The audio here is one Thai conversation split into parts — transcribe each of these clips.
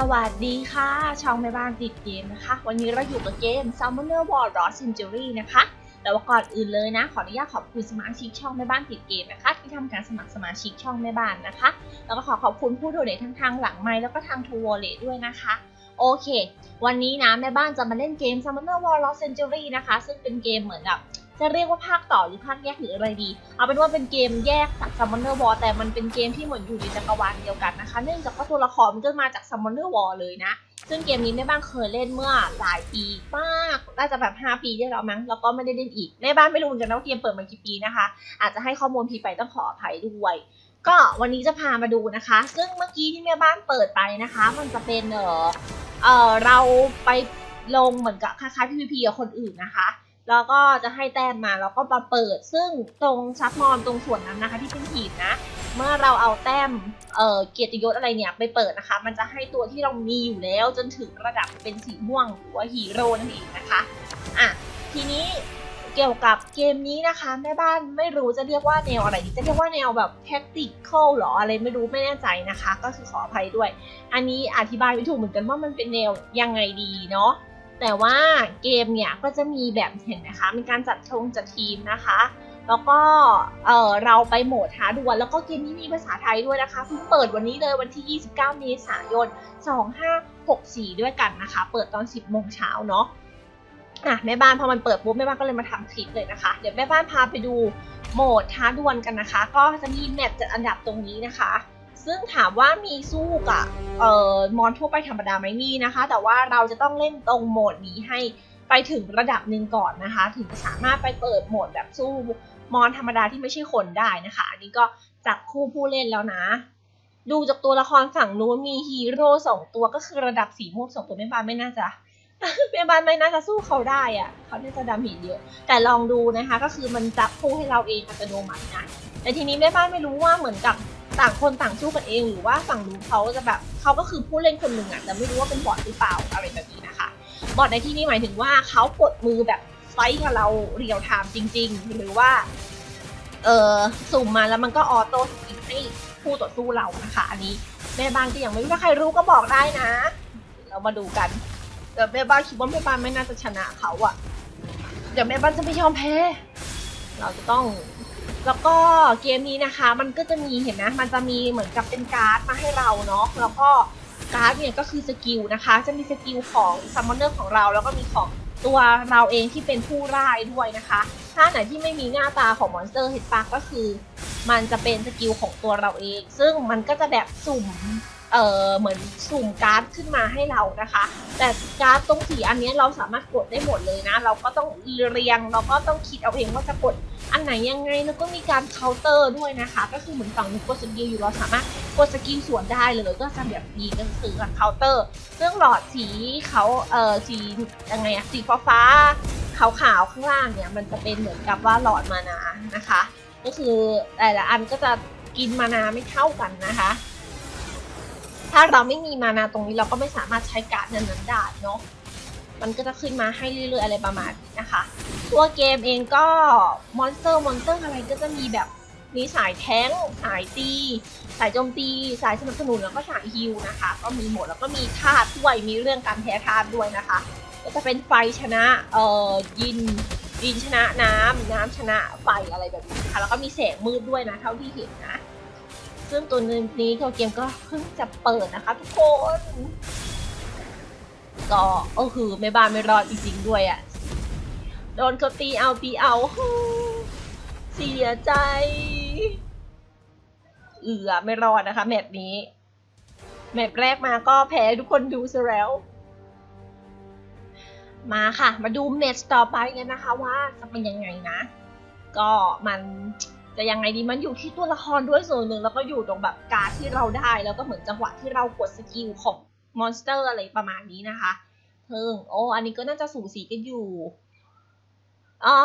สวัสดีค่ะช่องแม่บ้านติดเกมนะคะ วันนี้เราอยู่กับเกม Summoner War Lost Century นะคะ แต่ว่าก่อนอื่นเลยนะ ขออนุญาตขอบคุณสมาชิกช่องแม่บ้านติดเกมนะคะ ที่ทำการสมัครสมาชิกช่องแม่บ้านนะคะ แล้วก็ขอขอบคุณผู้โดเนททั้งทางหลังไมค์แล้วก็ทางทูวอลเล็ด้วยนะคะ โอเค วันนี้นะแม่บ้านจะมาเล่นเกม Summoner War Lost Century นะคะ ซึ่งเป็นเกมเหมือนกับ จะเรียกว่าภาคต่อหรือภาคแยกหรืออะไรดี เอาเป็นว่าเป็นเกมแยกจาก Summoner War แต่มันเป็นเกมที่เหมือนอยู่ในจักรวาลเดียวกันนะคะ เนื่องจากว่าตัวละครมันก็มาจาก Summoner War เลยนะ ซึ่งเกมนี้แม่บ้านเคยเล่นเมื่อหลายปีมากน่าจะแบบ 5 ปีได้แล้วมั้งแล้วก็ไม่ได้เล่นอีกแม่บ้านไม่รู้เหมือนกันว่าเกมเปิดมากี่ปีนะคะ อาจจะให้ข้อมูลผิดไปต้องขออภัยด้วย ก็วันนี้จะพามาดูนะคะ ซึ่งเมื่อกี้ที่แม่บ้านเปิดไปนะคะ มันจะเป็นเออเออเราไปลงเหมือนกับคล้ายๆ PVP กับคนอื่นนะคะ แล้วก็จะให้แต้มมาแล้วก็มาเปิด ซึ่งตรงซับมอนตรงส่วนนั้นนะคะที่เป็นหีบนะ เมื่อเราเอาแต้มเอ่อเกียรติยศอะไรเนี่ยไปเปิดนะคะ มันจะให้ตัวที่เรามีอยู่แล้วจนถึงระดับเป็นสีม่วงหรือว่าฮีโร่นั่นเองนะคะอะทีนี้เกี่ยวกับเกมนี้นะคะแม่บ้านไม่รู้จะเรียกว่าแนวอะไรดีจะเรียกว่าแนวแบบแท็กติคอลหรออะไรไม่รู้ไม่แน่ใจนะคะ ก็คือขออภัยด้วย อันนี้อธิบายไม่ถูกเหมือนกันว่ามันเป็นแนวยังไงดีเนาะ แต่ว่าเกมเนี่ยก็จะมีแบบเห็นนะคะ มีการจัดทงจัดทีมนะคะ แล้วก็เออเราไปโหมดท้าดวลแล้วก็เกมนี้มีภาษาไทยด้วยนะคะเพิ่งเปิดวันนี้เลยวันที่ 29 เมษายน 2564 ด้วยกันนะคะ เปิดตอน 10 โมงเช้าเนาะอะแม่บ้านพอมันเปิดปุ๊บแม่บ้านก็เลยมาทำคลิปเลยนะคะ เดี๋ยวแม่บ้านพาไปดูโหมดท้าดวลกันนะคะ ก็จะมีแมปจัดอันดับตรงนี้นะคะ ซึ่งถามว่ามีสู้กับเอ่อมอนทั่วไปธรรมดาไหมมีนะคะ แต่ว่าเราจะต้องเล่นตรงโหมดนี้ให้ไปถึงระดับหนึ่งก่อนนะคะ ถึงจะสามารถไปเปิดโหมดแบบสู้มอนธรรมดาที่ไม่ใช่คนได้นะคะ อันนี้ก็จับคู่ผู้เล่นแล้วนะ ดูจากตัวละครฝั่งนู้นมีฮีโร่สองตัวก็คือระดับสีม่วงสองตัวแม่บ้านไม่น่าจะแม่บ้านไม่น่าจะสู้เขาได้อะเขาน่าจะดาเมจเยอะ แต่ลองดูนะคะ ก็คือมันจับคู่ให้เราเองอัตโนมัตินะแต่ทีนี้แม่บ้านไม่รู้ว่าเหมือนกับ ต่างคนต่างสู้กันเอง หรือว่าฝั่งนู้นเขาจะแบบเขาก็คือผู้เล่นคนหนึ่งอะแต่ไม่รู้ว่าเป็นบอทหรือเปล่าอะไรแบบนี้นะคะบอทในที่นี้หมายถึงว่าเขากดมือแบบไฟท์กับเราเรียวไทม์จริง ๆ หรือว่าเออสุ่มมาแล้วมันก็ออโต้สกิปให้คู่ต่อสู้เรานะคะ อันนี้แม่บ้านก็ยังไม่รู้ถ้าใครรู้ก็บอกได้นะ เรามาดูกันแต่แม่บ้านคิดว่าแม่บ้านไม่น่าจะชนะเขาอะเดี๋ยวแม่บ้านจะไม่ยอมแพ้ เราจะต้อง แล้วก็เกมนี้นะคะมันก็จะมีเห็นไหมมันจะมีเหมือนกับเป็นการ์ดมาให้เราเนาะแล้วก็การ์ดเนี่ยก็คือสกิลนะคะ จะมีสกิลของซัมมอนเนอร์ของเรา แล้วก็มีของตัวเราเองที่เป็นผู้ร่ายด้วยนะคะ ถ้าไหนที่ไม่มีหน้าตาของมอนสเตอร์เห็ดปากก็คือ มันจะเป็นสกิลของตัวเราเอง ซึ่งมันก็จะแบบสุ่มเออเหมือนสุ่มการ์ดขึ้นมาให้เรานะคะ แต่การ์ดตรงสีอันนี้เราสามารถกดได้หมดเลยนะ เราก็ต้องเรียงเราก็ต้องคิดเอาเองว่าจะกด อันไหนยังไงแล้วก็มีการเคาน์เตอร์ด้วยนะคะ ก็คือเหมือนฝั่งนู้นกดสกิลอยู่เราสามารถกดสกิลสวนได้เลยก็จะแบบมีก็คือกับเคาน์เตอร์เรื่องหลอดสีเขาเออสียังไงอะสีฟ้าฟ้าๆขาวข้างล่างเนี่ยมันจะเป็นเหมือนกับว่าหลอดมานานะคะ ก็คือแต่ละอันก็จะกินมานาไม่เท่ากันนะคะ ถ้าเราไม่มีมานาตรงนี้เราก็ไม่สามารถใช้การ์ดนั้นๆได้เนาะ มันก็จะขึ้นมาให้เรื่อยๆอะไรประมาณนะคะ ตัวเกมเองก็มอนสเตอร์มอนสเตอร์อะไรก็จะมีแบบมีสายแท้ง สายตี สายโจมตี สายสนับสนุนแล้วก็สายฮิลนะคะ ก็มีหมดแล้วก็มีธาตุด้วยมีเรื่องการแพ้ธาตุด้วยนะคะ ก็จะเป็นไฟชนะเอ่อยินยินชนะน้ำน้ำชนะไฟอะไรแบบนี้นะคะแล้วก็มีแสงมืดด้วยนะเท่าที่เห็นนะ ซึ่งตัวนี้ตัวเกมก็เพิ่งจะเปิดนะคะทุกคน ก็ก็คือไม่บ้านไม่รอดจริงๆด้วยอะ่ะ โดนเขาตีเอาตีเอา เสียใจ เอือไม่รอดนะคะ แมตช์นี้ แมตช์แรกมาก็แพ้ทุกคนดูซะแล้ว มาค่ะ มาดูแมตช์ต่อไปกันนะคะว่าจะเป็นยังไงนะ ก็มันจะยังไงดีมันอยู่ที่ตัวละครด้วยส่วนหนึ่งแล้วก็อยู่ตรงแบบการที่เราได้แล้วก็เหมือนจังหวะที่เรากดสกิลของมอนสเตอร์อะไรประมาณนี้นะคะ เพิ่งโอ้อันนี้ก็น่าจะสูสีกันอยู่อ๋อ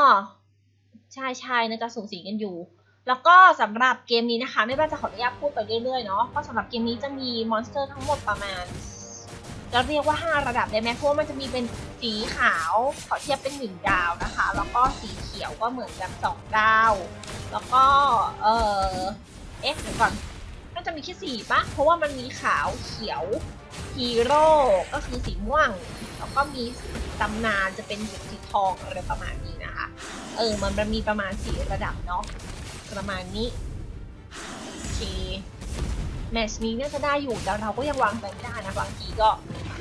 ใช่ใช่น่าจะสูสีกันอยู่ แล้วก็สำหรับเกมนี้นะคะไม่ว่าจะขออนุญาตพูดไปเรื่อยๆเนาะก็สำหรับเกมนี้จะมีมอนสเตอร์ทั้งหมดประมาณจะเรียกว่า 5 ระดับได้ไหมเพราะว่ามันจะมีเป็นสีขาวขอเทียบเป็น1ดาวนะคะ แล้วก็สีเขียวก็เหมือนกับ2ดาว แล้วก็เออเอ๊ะเดี๋ยวก่อนอันาจะมีแค่สีปะเพราะว่ามันมีขาวเขียวฮีโร่ก็คือสีม่วง แล้วก็มีตำนานจะเป็นหินสีทองอะไรประมาณนี้นะคะ เออ มันมันมีประมาณสีระดับเนาะ ประมาณนี้โอเคแมชนี้เนี่ยจะได้อยู่แต่เราก็ยังวางใจไม่ได้นะบางทีก็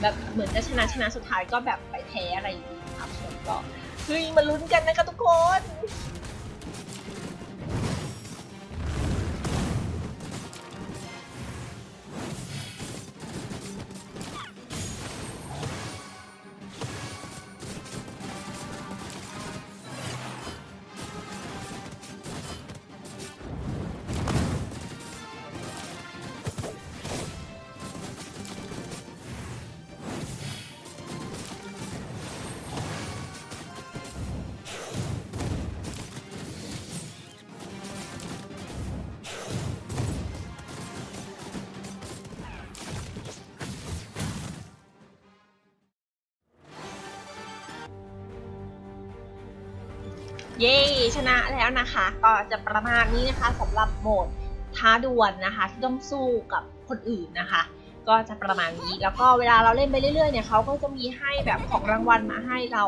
แบบเหมือนจะชนะชนะสุดท้ายก็แบบไปแพ้อะไรอย่างนี้ครับผมก็เฮ้ยมาลุ้นกันนะคะทุกคน เย้ชนะแล้วนะคะ ก็จะประมาณนี้นะคะสำหรับโหมดท้าดวลนะคะ ที่ต้องสู้กับคนอื่นนะคะ ก็จะประมาณนี้แล้วก็เวลาเราเล่นไปเรื่อยๆเนี่ยเขาก็จะมีให้แบบของรางวัลมาให้เรา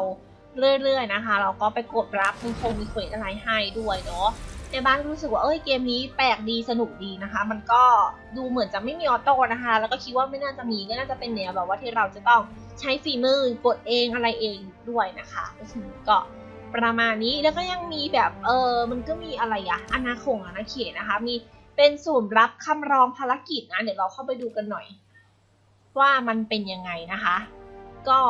เรื่อยๆนะคะ เราก็ไปกดรับมีคงมีเควสอะไรให้ด้วยเนาะในบ้านรู้สึกว่าเอ้ยเกมนี้แปลกดีสนุกดีนะคะ มันก็ดูเหมือนจะไม่มีออโต้นะคะ แล้วก็คิดว่าไม่น่าจะมีก็น่าจะเป็นแนวแบบว่าที่เราจะต้องใช้ฝีมือกดเองอะไรเองด้วยนะคะก็คือก็ ประมาณนี้แล้วก็ยังมีแบบเออมันก็มีอะไรอะอนาคงอนาเขตนะคะ มีเป็นศูนย์รับคำร้องภารกิจนะเดี๋ยวเราเข้าไปดูกันหน่อย ว่ามันเป็นยังไงนะคะ ก็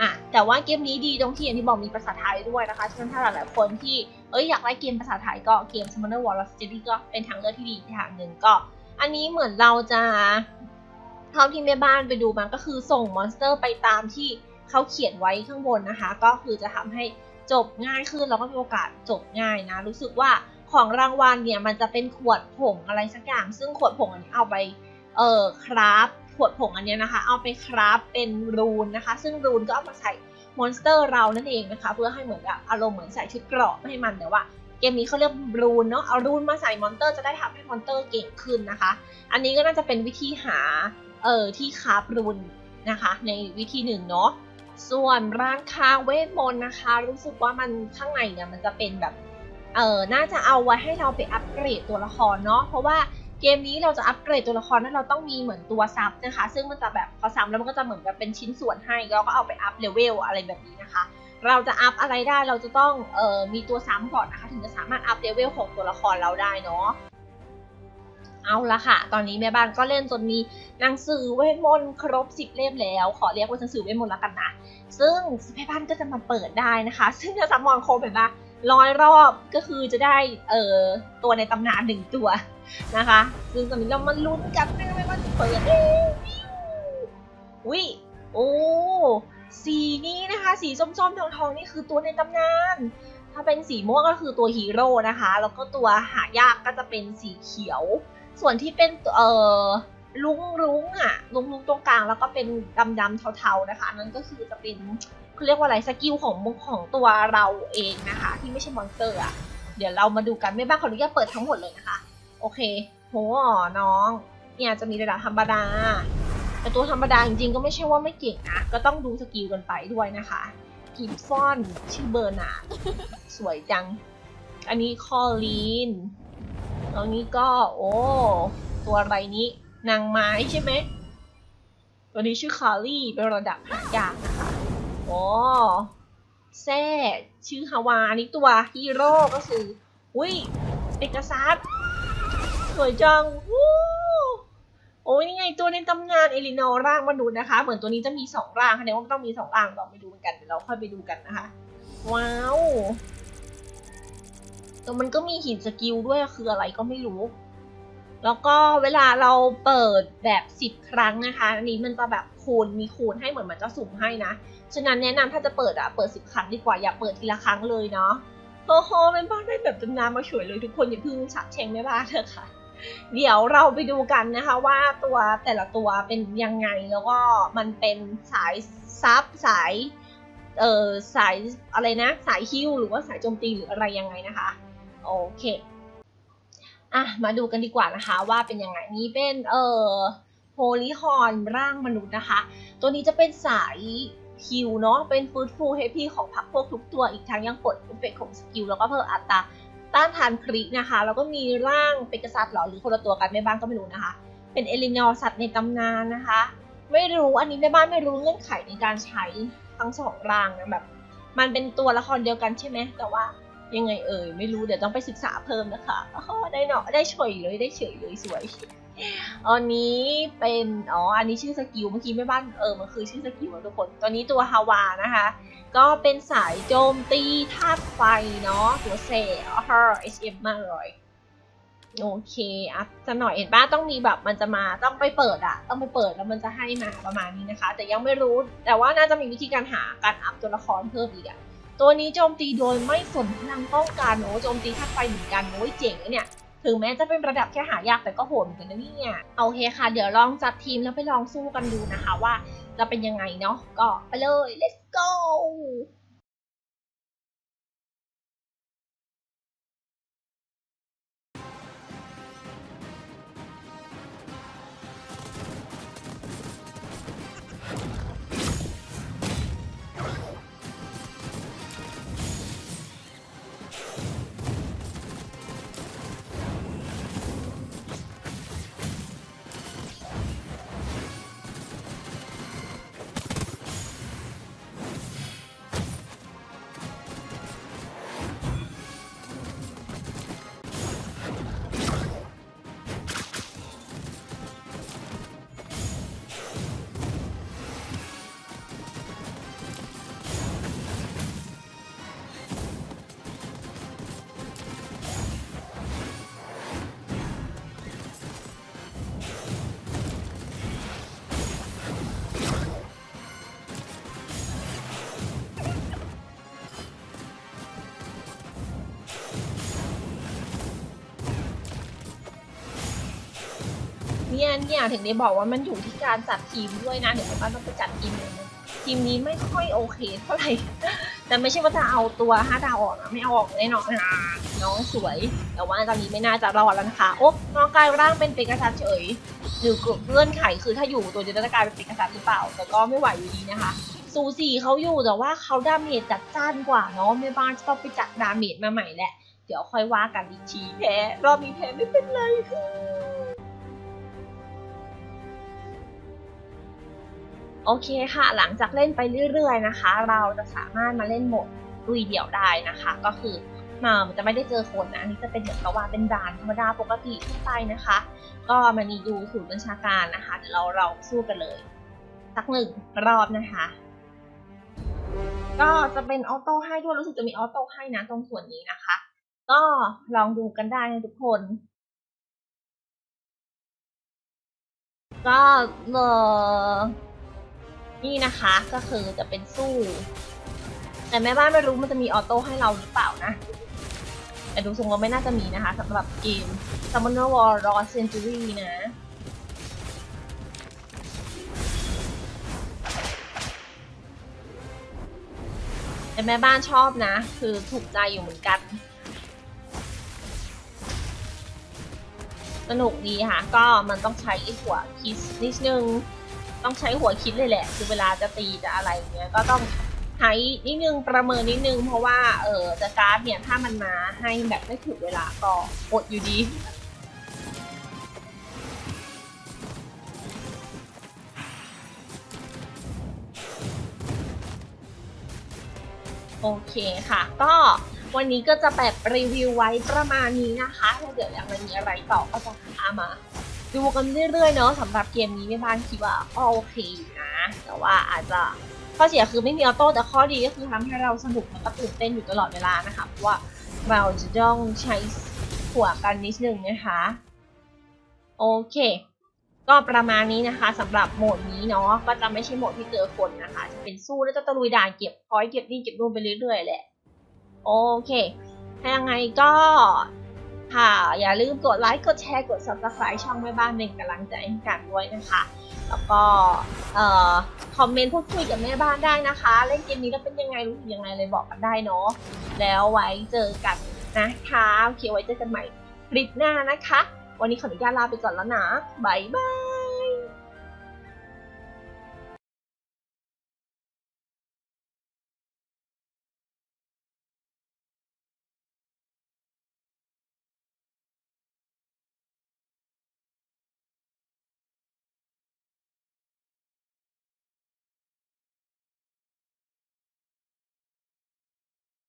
อะแต่ว่าเกมนี้ดีตรงที่อย่างที่บอกมีภาษาไทยด้วยนะคะฉะนั้นถ้าหลายๆคนที่เอ้ยอยากได้เกมภาษาไทยก็เกม Summoner War Lost City ก็เป็นทางเลือกที่ดีอีกทางหนึ่งก็ อันนี้เหมือนเราจะเท่าที่แม่บ้านไปดูมันก็คือส่งมอนสเตอร์ไปตามที่เขาเขียนไว้ข้างบนนะคะ ก็คือจะทำให้ จบง่ายขึ้นแล้วก็มีโอกาสจบง่ายนะ รู้สึกว่าของรางวัลเนี่ยมันจะเป็นขวดผงอะไรสักอย่าง ซึ่งขวดผงอันนี้เอาไปเอ่อคราฟขวดผงอันนี้นะคะ เอาไปคราฟเป็นรูนนะคะ ซึ่งรูนก็เอามาใส่มอนสเตอร์เรานั่นเองนะคะ เพื่อให้เหมือนแบบอารมณ์เหมือนใส่ชุดเกราะให้มันแต่ว่าเกมนี้เขาเรียกรูนเนาะเอารูนมาใส่มอนเตอร์จะได้ทำให้มอนเตอร์เก่งขึ้นนะคะ อันนี้ก็น่าจะเป็นวิธีหาเอ่อที่คราฟรูนนะคะ ในวิธีหนึ่งเนาะ ส่วนร้านค้าเวทมนต์นะคะ รู้สึกว่ามันข้างในเนี่ยมันจะเป็นแบบเออน่าจะเอาไว้ให้เราไปอัปเกรดตัวละครเนาะเพราะว่าเกมนี้เราจะอัปเกรดตัวละครนั้นเราต้องมีเหมือนตัวซับนะคะ ซึ่งมันจะแบบพอซ้ำแล้วมันก็จะเหมือนแบบเป็นชิ้นส่วนให้เราก็เอาไปอัพเลเวลอะไรแบบนี้นะคะ เราจะอัพอะไรได้เราจะต้องเอ่อมีตัวซ้ำก่อนนะคะ ถึงจะสามารถอัพเลเวลของตัวละครเราได้เนาะ เอาละค่ะ ตอนนี้แม่บ้านก็เล่นจนมีหนังสือเวทมนต์ครบสิบเล่มแล้ว ขอเรียกว่าหนังสือเวทมนต์แล้วกันนะ ซึ่งแม่บ้านก็จะมาเปิดได้นะคะ ซึ่งถ้าซัมมอนครบเห็นปะร้อยรอบก็คือจะได้เอ่อตัวในตำนานหนึ่งตัวนะคะ ซึ่งตอนนี้เรามาลุ้นกันนะแม่บ้านเปิดเองวิโอ้สีนี้นะคะ สีส้มๆทองๆนี่คือตัวในตำนาน ถ้าเป็นสีม่วงก็คือตัวฮีโร่นะคะ แล้วก็ตัวหายากก็จะเป็นสีเขียว ส่วนที่เป็นเอ่อลุงรุ้งอะลุงรุ้งตรงกลางแล้วก็เป็นดำดำเทาๆนะคะอันนั้นก็คือจะเป็นเขาเรียกว่าอะไรสกิลของของตัวเราเองนะคะ ที่ไม่ใช่มอนสเตอร์อะเดี๋ยวเรามาดูกันไม่บ้างขออนุญาตเปิดทั้งหมดเลยนะคะ โอเคโหน้อง เนี่ยจะมีระดับธรรมดาแต่ตัวธรรมดาจริงๆก็ไม่ใช่ว่าไม่เก่งนะก็ต้องดูสกิลกันไปด้วยนะคะกิมฟอนชื่อเบอร์นาสวยจัง อันนี้คอลีน ตรงนี้ก็โอ้ตัวอะไรนี้นางไม้ใช่ไหมตัวนี้ชื่อคารี่เป็นระดับหายากนะคะโอ้แซ่ชื่อฮาวานนี้ตัวฮีโร่ก็คืออุ้ยเอกซัสสวยจังวู้โอ้ยนี่ไงตัวในตำนานเอลินอร่างมนุษย์นะคะ เหมือนตัวนี้จะมีสองร่างค่ะแนนว่ามันต้องมีสองร่างเราไปดูกันเดี๋ยวเราค่อยไปดูกันนะคะ ว้าว แต่มันก็มีหินสกิลด้วยคืออะไรก็ไม่รู้ แล้วก็เวลาเราเปิดแบบสิบครั้งนะคะ อันนี้มันจะแบบคูณมีคูณให้เหมือนมันจะสุ่มให้นะ ฉะนั้นแนะนำถ้าจะเปิดอะเปิดสิบครั้งดีกว่าอย่าเปิดทีละครั้งเลยเนาะโอ้โหเป็นบ้านได้แบบตำนานมาช่วยเลยทุกคนอย่าเพิ่งฉับเชงแม่บ้านเถอะค่ะเดี๋ยวเราไปดูกันนะคะว่าตัวแต่ละตัวเป็นยังไงแล้วก็มันเป็นสายซับสายเอ่อสายอะไรนะ สายฮิ้วหรือว่าสายโจมตีหรืออะไรยังไงนะคะ โอเคอะมาดูกันดีกว่านะคะว่าเป็นยังไงนี่เป็นเอ่อโพลีฮอนร่างมนุษย์นะคะ ตัวนี้จะเป็นสายฮิวเนาะเป็นฟูดฟูเฮพีของผักพวกทุกตัวอีกทั้งยังกดเอฟเฟกของสกิลแล้วก็เพิ่มอัตราต้านทานครินะคะ แล้วก็มีร่างเป็นกษัตริย์หรอหรือคนละตัวกันแม่บ้านก็ไม่รู้นะคะ เป็นเอลินอร์สัตว์ในตำนานนะคะ ไม่รู้อันนี้แม่บ้านไม่รู้เงื่อนไขในการใช้ทั้งสองร่างนะแบบมันเป็นตัวละครเดียวกันใช่ไหมแต่ว่า ยังไงเอ่ยไม่รู้เดี๋ยวต้องไปศึกษาเพิ่มนะคะได้เนาะได้เฉยเลยได้เฉยเลยสวยอันนี้เป็นอ๋ออันนี้ชื่อสกิลเมื่อกี้แม่บ้านเออมันคือชื่อสกิลทุกคนตัวนี้ตัวฮาวานะคะ ก็เป็นสายโจมตีธาตุไฟเนาะตัวเซอ๋อ SM มากเลยโอเคอัพจะหน่อยเห็นป้าต้องมีแบบมันจะมาต้องไปเปิดอะต้องไปเปิดแล้วมันจะให้มาประมาณนี้นะคะ แต่ยังไม่รู้แต่ว่าน่าจะมีวิธีการหาการอัพตัวละครเพิ่มอีกอะ ตัวนี้โจมตีโดยไม่สนพลังป้องกันโอ้โจมตีธาตุไฟเหมือนกันโอ้ยเจ๋งเนี่ย ถึงแม้จะเป็นระดับแค่หายากแต่ก็โหดเหมือนกันนะเนี่ยโอเคค่ะ เดี๋ยวลองจัดทีมแล้วไปลองสู้กันดูนะคะว่าจะเป็นยังไงเนาะก็ไปเลย let's go นี่ยเนี่ยถึงได้บอกว่ามันอยู่ที่การจัดทีมด้วยนะ เดี๋ยวป้าต้องไปจัดทีมทีมนี้ไม่ค่อยโอเคเท่าไหร่ แต่ไม่ใช่ว่าจะเอาตัวห้าดาวออกนะไม่เอาออกแน่นอนนะน้องสวย แต่ว่าตอนนี้ไม่น่าจะรอดแล้วนะคะโอ๊บน้องกลายร่างเป็นเปกาซัสเฉยหรือกลุ่มเงื่อนไขคือถ้าอยู่ตัวเดียวจะกลายเป็นเปกาซัสหรือเปล่า แต่ก็ไม่ไหวอยู่ดีนะคะสูสีเขาอยู่แต่ว่าเขาดาเมจจัดจ้านกว่าเนาะแม่บ้านจะต้องไปจัดดาเมจมาใหม่แหละเดี๋ยวค่อยว่ากันอีกทีแพ้รอบนี้แพ้ไม่เป็นไรค่ะ โอเคค่ะ หลังจากเล่นไปเรื่อยๆนะคะ เราจะสามารถมาเล่นโหมดลุยเดี่ยวได้นะคะ ก็คือมันจะไม่ได้เจอคนนะอันนี่จะเป็นเหมือนกับว่าเป็นด่านธรรมดาปกติทั่วไปนะคะ ก็มานีดูศูนย์บัญชาการนะคะเดี๋ยวเราเราสู้กันเลย สักหนึ่งรอบนะคะ ก็จะเป็นออโต้ให้ด้วยรู้สึกจะมีออโต้ให้นะตรงส่วนนี้นะคะ ก็ลองดูกันได้นะทุกคนก็เออ นี่นะคะก็คือจะเป็นสู้ แต่แม่บ้านไม่รู้มันจะมีออโต้ให้เราหรือเปล่านะ แต่ดูทรงว่าไม่น่าจะมีนะคะสำหรับเกม Summoner War Lost Century นะแต่แม่บ้านชอบนะ คือถูกใจอยู่เหมือนกัน สนุกดีค่ะ ก็มันต้องใช้หัวคิดนิดนึง ต้องใช้หัวคิดเลยแหละ คือเวลาจะตีจะอะไรเงี้ยก็ต้องใช้นิดนึงประเมินนิดนึง เพราะว่าเออจะการ์ดเนี่ยถ้ามันมาให้แบบไม่ถูกเวลาก็อดอยู่ดีโอเคค่ะ ก็วันนี้ก็จะแบบรีวิวไว้ประมาณนี้นะคะแล้วเดี๋ยวยังม่มีอะไรต่อก็จะพามา ดูกันเรื่อยๆเนาะสำหรับเกมนี้ไม่บ้านคิดว่าก็โอเคนะแต่ว่าอาจจะข้อเสียคือไม่มีออโต้แต่ข้อดีก็คือทำให้เราสนุกแล้วก็ตื่นเต้นอยู่ตลอดเวลานะคะเพราะว่าเราจะต้องใช้หัวกันนิดนึงนะคะโอเค ก็ประมาณนี้นะคะสำหรับโหมดนี้เนาะก็จะไม่ใช่โหมดที่เจอคนนะคะ จะเป็นสู้แล้วจะตะลุยด่านเก็บพอยเก็บนี่เก็บนู่นไปเรื่อยๆแหละโอเคถ้ายังไงก็ ค่ะ อย่าลืมกดไลค์ กดแชร์ กด subscribe ช่องแม่บ้านเป็นกำลังใจให้กันด้วยนะคะ แล้วก็คอมเมนต์พูดคุยกับแม่บ้านได้นะคะ เล่นเกมนี้แล้วเป็นยังไงรู้สึกยังไงเลยบอกกันได้เนาะ แล้วไว้เจอกันนะคะโอเคไว้เจอกันใหม่คลิปหน้านะคะ วันนี้ขออนุญาตลาไปก่อนแล้วนะบายบาย